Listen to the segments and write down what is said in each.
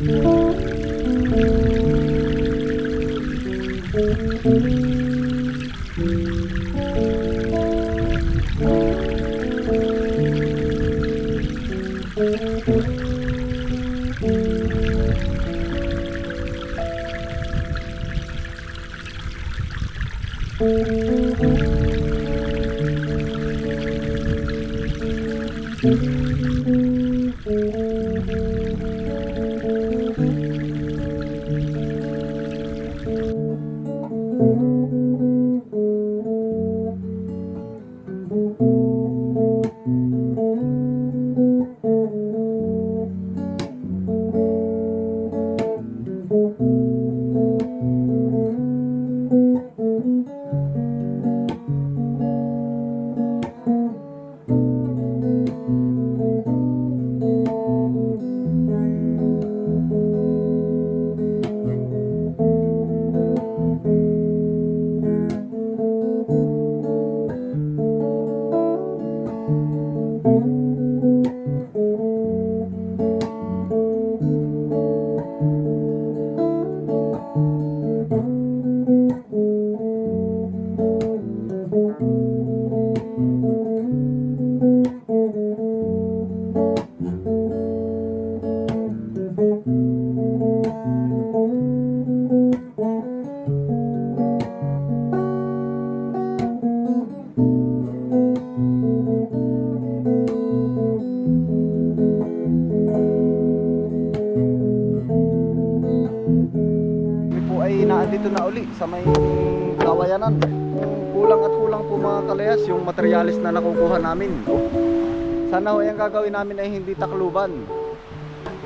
Kami uli sa may kawayanan. Kulang at kulang po mga kalayas yung materialis na nakukuha namin. Sana ho yung gagawin namin ay hindi takluban.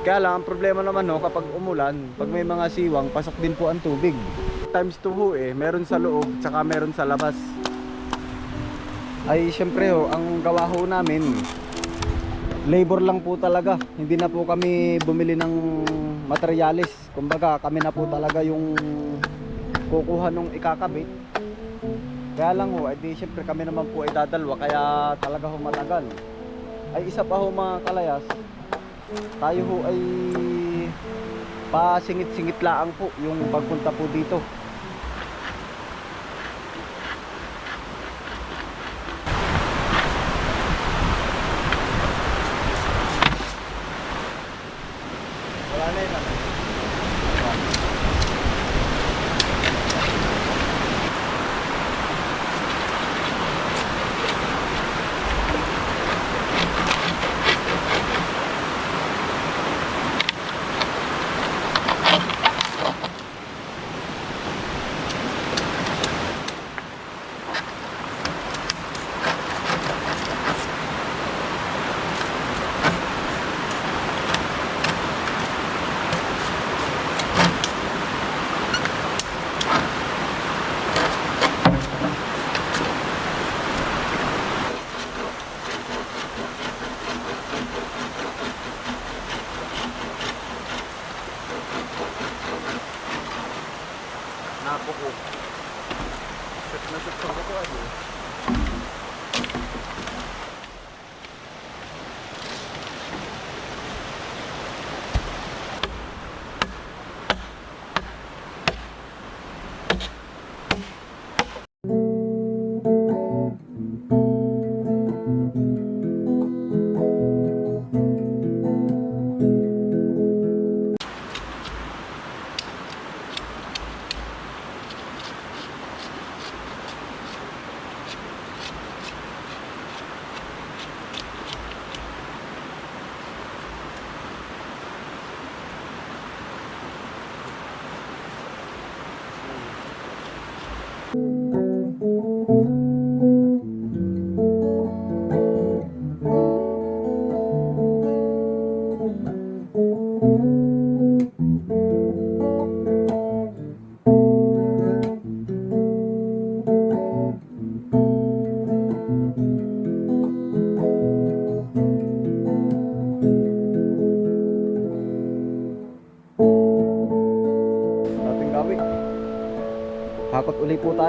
Kaya lang, ang problema naman ho, kapag umulan, pag may mga siwang, pasok din po ang tubig. Times 2 ho eh, meron sa loob, tsaka meron sa labas. Ay, syempre ho, ang gawa ho namin, labor lang po talaga. Hindi na po kami bumili ng materialis. Kumbaga, kami na po talaga yung kukuha nung ikakabit. Kaya lang ho, edi syempre kami naman po ay dadalwa kaya talaga ho matagal. Ay isa pa ho mga kalayas, tayo ho ay pasingit-singit laang po yung pagpunta po dito.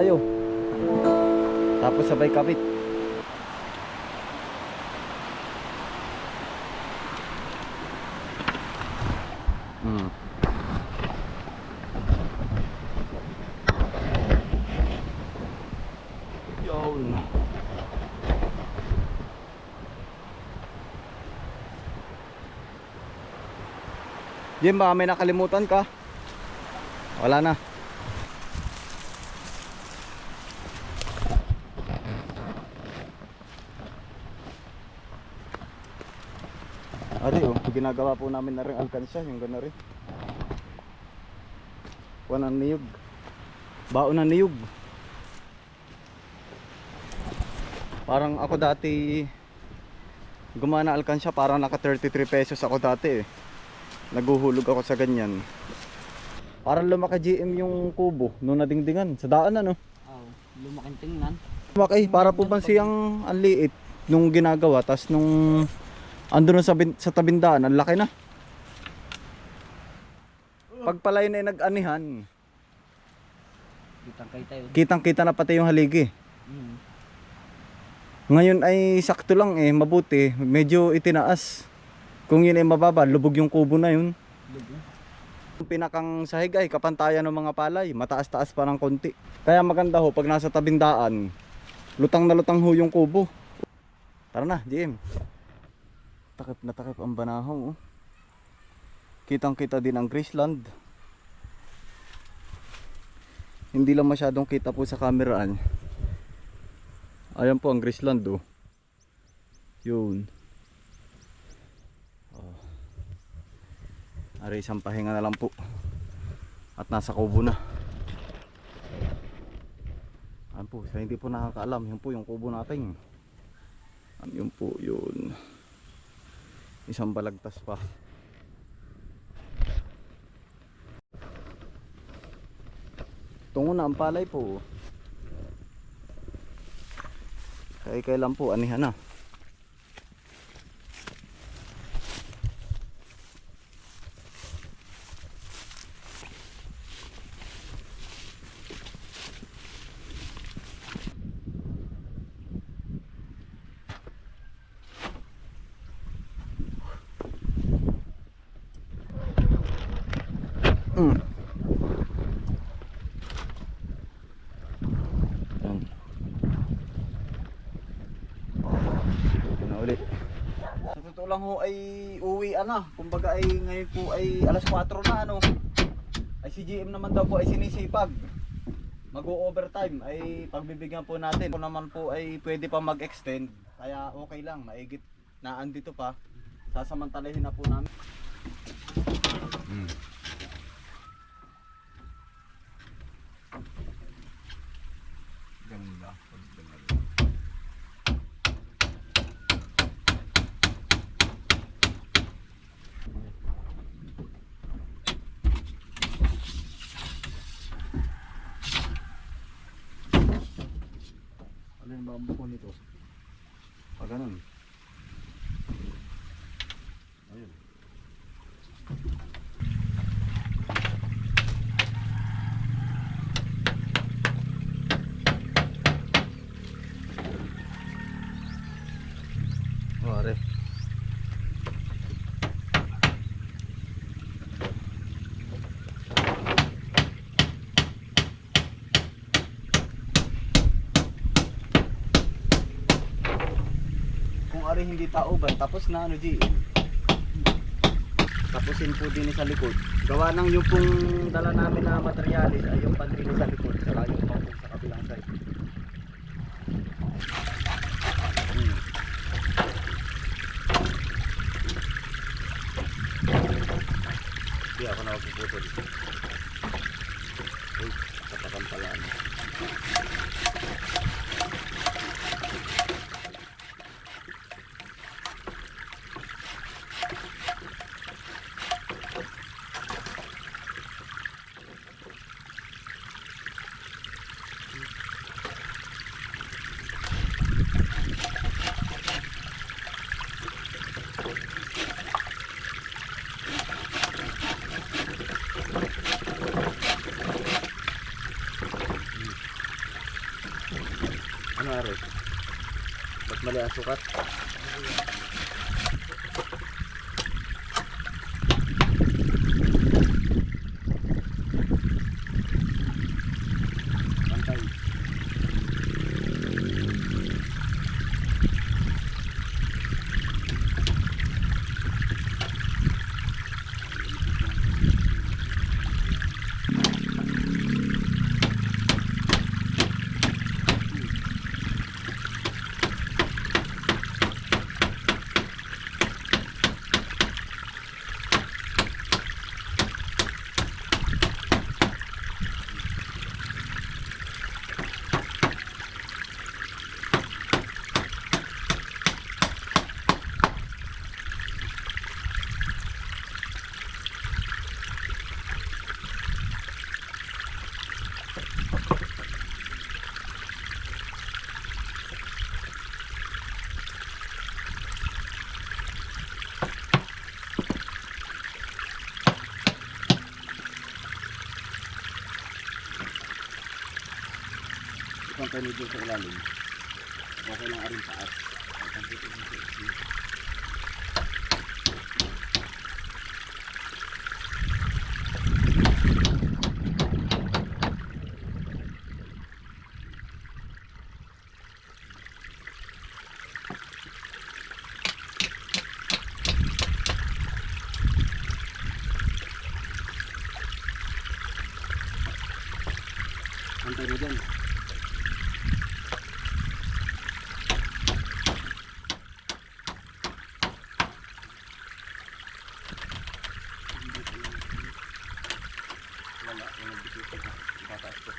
Tayo. Tapos sabay kapit. Hmm. Yun. Jim, baka may nakalimutan ka? Wala na. Ari oh, ginagawa po namin na rin alkansya, yung gano'n rin. Ng niyog. Baon ng niyog. Parang ako dati gumana alkansya, parang naka 33 pesos ako dati eh. Naguhulog ako sa ganyan. Parang lumaki GM yung kubo nung nadingdingan sa daan ano. Oh, lumaking tingnan. Lumaki, para po siyang ang liit nung ginagawa tas nung andun sa, sa tabindaan, ang laki na. Pag pala yun ay nag-anihan, Kitang kay tayo. kitang kita na pati yung haligi. Mm. Ngayon ay sakto lang eh, mabuti, medyo itinaas. Kung yun ay mababa, lubog yung kubo na yun. Lubo. Yung pinakang sahig ay kapantayan ng mga palay, mataas-taas pa ng konti. Kaya maganda ho, pag nasa tabindaan, lutang na lutang ho yung kubo. Tara na, GM. Takip na takip ang banahaw. Oh. Kitang kita din ang Graceland. Hindi lang masyadong kita po sa kameraan. Ayan po ang Graceland oh. Yun. Oh. Ari isang pahinga na lang po. At nasa kubo na. Ayan po, sa hindi po nakakaalam, yun po yung kubo natin. Yun po, yun. Isang balagtas pa. Tungo na ang palay po. Kaya kailan po, anihan na. Mm. Yan. Ito na ulit. Sa totoo lang ho ay uwi na. Kumbaga ay ngayon po ay alas 4 na ano. Ay si GM naman daw po ay sinisipag. Mag-overtime ay pagbibigyan po natin. Kung naman po ay pwede pa mag-extend. Kaya okay lang, maigit na andito pa. Sasamantalahin na po namin. Mm. Ganda. Ano yung bambu ko nito? Pag ganun. Ari hindi tauban, tapos na ano G. Tapusin po din sa likod. Gawa ng yung pong dala namin na materialis ay yung pandili sa likod, saka yung pang sa kabilang side. Hmm. Hindi ako na Ya asukat dito sa ilalim. Okay lang arin taas. Antay mo dyan. Wala, wala dito. Tataas ko.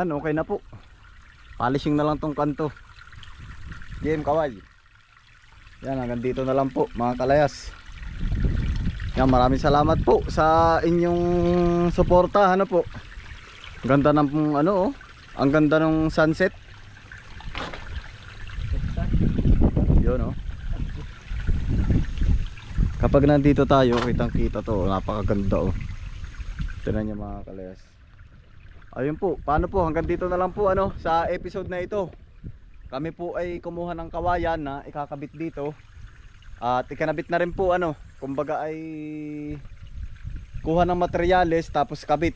Ayan, okay na po. Polishing na lang tong kanto. Game kawal. Yan, hanggang dito na lang po mga kalayas. Yan, maraming salamat po sa inyong suporta. Ano po? Ganda ng ano oh. Ang ganda ng sunset. Yun oh. Kapag nandito tayo, kitang kita to. Napakaganda oh. Tignan niyo mga kalayas. Ayun po, paano po hanggang dito na lang po ano sa episode na ito. Kami po ay kumuha ng kawayan na ikakabit dito. At ikanabit na rin po ano, kumbaga ay kuha ng materyales tapos kabit.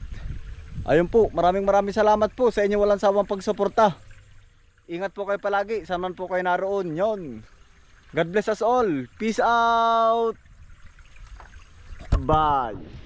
Ayun po, maraming maraming salamat po sa inyo walang sawang pagsuporta. Ingat po kayo palagi, saan po kayo naroon. Yon. God bless us all. Peace out. Bye.